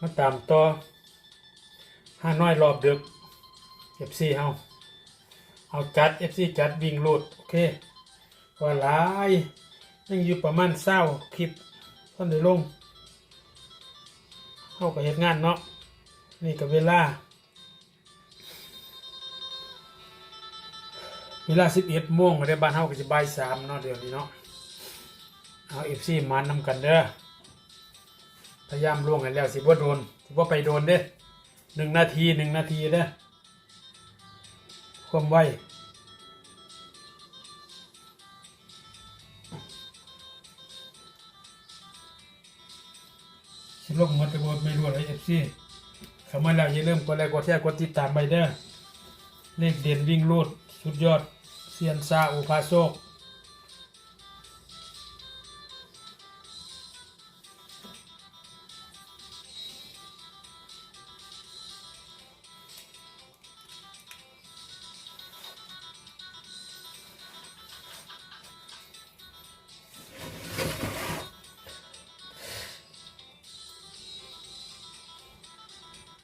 มาตามต่อห้าน้อยรอบดึก FC เฮาเอาจัด FC จัดวิ่งรูดโอเคว่าหลายยังอยู่ประมาณเศร้าคลิปท่านได้ลงเฮาก็เฮ็ดงานเนาะนี่ก็เวลา เวลา11โมงในบ้านเฮาก็จะบ่าย3เนาะเดี๋ยวนี้เนาะเอา FC มานำกันเด้อ พยายามล่วงให้แล้วสิบ่าโดนสิบ่ไปโดนเด้หนึ่งนาทีหนึ่งนาทีเด้ความไวสิลงหมดแต่บ่ไม่รู้อะไร FC เข้ามาแล้วอย่าลืมกดไลค์กดแชร์กดติดตามไปเด้อเลขเด่นวิ่งรูดสุดยอดเซียนซาอุพาโซก